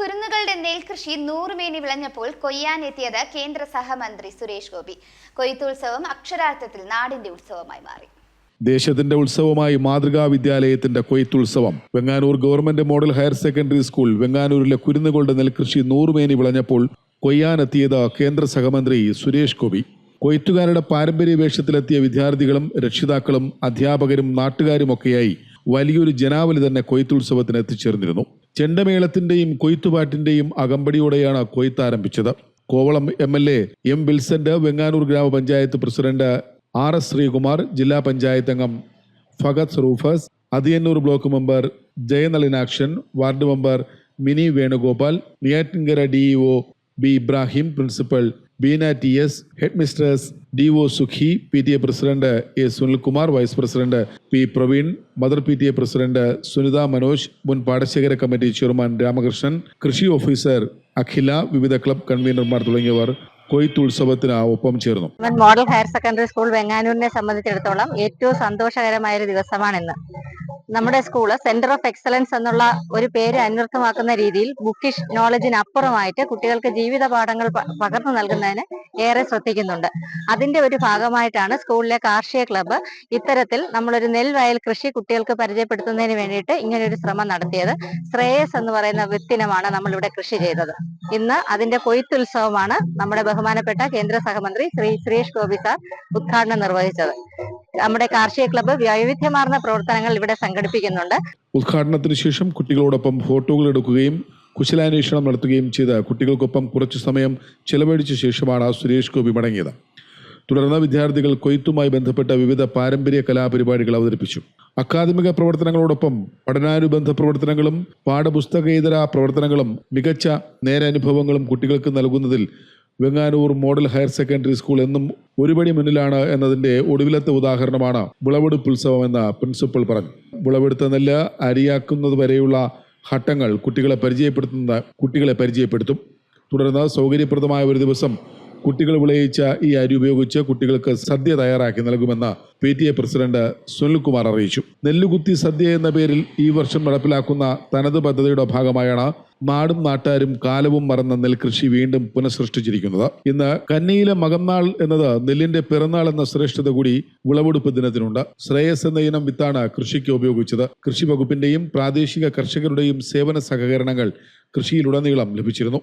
കുരുന്നുകളുടെ നെൽകൃഷി നൂറുമേനി വിളഞ്ഞപ്പോൾ കൊയ്യാനെത്തിയത് കേന്ദ്ര സഹമന്ത്രി സുരേഷ് ഗോപി. കൊയ്ത്തുത്സവം അക്ഷരാർത്ഥത്തിൽ നാടിന്റെ ഉത്സവമായി മാറി. ദേശത്തിന്റെ ഉത്സവമായി മാതൃകാ വിദ്യാലയത്തിന്റെ കൊയ്ത്തുത്സവം. Venganoor government model higher secondary school വെങ്ങാനൂരിലെ കുരുന്നുകളുടെ നെൽകൃഷി നൂറുമേനി വിളഞ്ഞപ്പോൾ കൊയ്യാനെത്തിയത് കേന്ദ്ര സഹമന്ത്രി സുരേഷ് ഗോപി. കൊയ്ത്തുകാരുടെ പാരമ്പര്യ വേഷത്തിലെത്തിയ വിദ്യാർത്ഥികളും രക്ഷിതാക്കളും അധ്യാപകരും നാട്ടുകാരുമൊക്കെയായി വലിയൊരു ജനാവലി തന്നെ കൊയ്ത്തുത്സവത്തിന് എത്തിച്ചേർന്നിരുന്നു. ചെണ്ടമേളത്തിന്റെയും കൊയ്ത്തുപാട്ടിന്റെയും അകമ്പടിയോടെയാണ് കൊയ്ത്ത് ആരംഭിച്ചത്. Kovalam M L A M Vincent Venganoor ഗ്രാമപഞ്ചായത്ത് പ്രസിഡന്റ് ആർ എസ് ശ്രീകുമാർ ജില്ലാ പഞ്ചായത്ത് അംഗം Fahad Rufus Athiyannoor block member Jayanalinakshan ward member Mini Venugopal Neyyattinkara DEO B Ibrahim principal Beena T S head mistress D O Sukhi P T A president A Sunilkumar vice president P Praveen mother P T A president Sunitha Manoj മുൻ പാടശേഖര committee chairman Ramakrishnan കൃഷി officer അഖില വിവിധ club കൺവീനർമാർ തുടങ്ങിയവർ കൊയ്ത്ത് ഉത്സവത്തിന് ഒപ്പം ചേർന്നു. Model higher secondary school വെങ്ങാനൂരിനെ സംബന്ധിച്ചിടത്തോളം ഏറ്റവും സന്തോഷകരമായ ഒരു ദിവസമാണിന്ന്. നമ്മുടെ സ്കൂൾ സെന്റർ ഓഫ് എക്സലൻസ് എന്നുള്ള ഒരു പേര് അന്വർത്ഥമാക്കുന്ന രീതിയിൽ ബുക്കിഷ് നോളജിന് അപ്പുറമായിട്ട് കുട്ടികൾക്ക് ജീവിത പാഠങ്ങൾ പകർന്നു നൽകുന്നതിന് ഏറെ ശ്രദ്ധിക്കുന്നുണ്ട്. അതിന്റെ ഒരു ഭാഗമായിട്ടാണ് സ്കൂളിലെ കാർഷിക ക്ലബ്ബ് ഇത്തരത്തിൽ നമ്മളൊരു നെൽവയൽ കൃഷി കുട്ടികൾക്ക് പരിചയപ്പെടുത്തുന്നതിന് വേണ്ടിയിട്ട് ഇങ്ങനെ ഒരു ശ്രമം നടത്തിയത്. ശ്രേയസ് എന്ന് പറയുന്ന വിത്തിനമാണ് നമ്മളിവിടെ കൃഷി ചെയ്തത്. ഇന്ന് അതിന്റെ കൊയ്ത്തുത്സവമാണ് നമ്മുടെ ബഹുമാനപ്പെട്ട കേന്ദ്ര സഹമന്ത്രി ശ്രീ സുരേഷ് ഗോപി സാർ ഉദ്ഘാടനം നിർവഹിച്ചത്. നമ്മുടെ കാർഷിക ക്ലബ്ബ് വൈവിധ്യമാർന്ന പ്രവർത്തനങ്ങൾ ഇവിടെ സംഘടിപ്പിക്കുന്നുണ്ട്. ഉദ്ഘാടനത്തിന് ശേഷം കുട്ടികളോടൊപ്പം ഫോട്ടോകൾ എടുക്കുകയും കുശലാന്വേഷണം നടത്തുകയും ചെയ്ത കുട്ടികൾക്കൊപ്പം കുറച്ചു സമയം ചെലവഴിച്ച ശേഷമാണ് സുരേഷ് ഗോപി മടങ്ങിയത്. തുടർന്ന് വിദ്യാർത്ഥികൾ കൊയ്ത്തുമായി ബന്ധപ്പെട്ട വിവിധ പാരമ്പര്യ കലാപരിപാടികൾ അവതരിപ്പിച്ചു. അക്കാദമിക പ്രവർത്തനങ്ങളോടൊപ്പം പഠനാനുബന്ധ പ്രവർത്തനങ്ങളും പാഠപുസ്തകേതര പ്രവർത്തനങ്ങളും മികച്ച നേരനുഭവങ്ങളും കുട്ടികൾക്ക് നൽകുന്നതിൽ Venganoor model higher secondary school എന്നും ഒരുപടി മുന്നിലാണ് എന്നതിന്റെ ഒടുവിലത്തെ ഉദാഹരണമാണ് വിളവെടുപ്പ് ഉത്സവം എന്ന് പ്രിൻസിപ്പൽ പറഞ്ഞു. വിളവെടുത്ത നെല്ല് അരിയാക്കുന്നത് വരെയുള്ള ഘട്ടങ്ങൾ കുട്ടികളെ പരിചയപ്പെടുത്തുന്ന കുട്ടികളെ പരിചയപ്പെടുത്തും. തുടർന്ന് സൗകര്യപ്രദമായ ഒരു ദിവസം കുട്ടികൾ വിളയിച്ച ഈ അരി ഉപയോഗിച്ച് കുട്ടികൾക്ക് സദ്യ തയ്യാറാക്കി നൽകുമെന്ന് P T A president Sunilkumar അറിയിച്ചു. നെല്ലുകുത്തി സദ്യ എന്ന പേരിൽ ഈ വർഷം നടപ്പിലാക്കുന്ന തനത് പദ്ധതിയുടെ ഭാഗമായാണ് നാടും നാട്ടാരും കാലവും മറന്ന നെൽകൃഷി വീണ്ടും പുനഃസൃഷ്ടിച്ചിരിക്കുന്നത്. ഇന്ന് കന്നിയിലെ മകന്നാൾ എന്നത് നെല്ലിന്റെ പിറന്നാൾ എന്ന ശ്രേഷ്ഠത കൂടി വിളവെടുപ്പ് ദിനത്തിനുണ്ട്. ശ്രേയസ് എന്ന ഇനം വിത്താണ് കൃഷിക്ക് ഉപയോഗിച്ചത്. കൃഷി വകുപ്പിന്റെയും പ്രാദേശിക കർഷകരുടെയും സേവന സഹകരണങ്ങൾ കൃഷിയിലുടനീളം ലഭിച്ചിരുന്നു.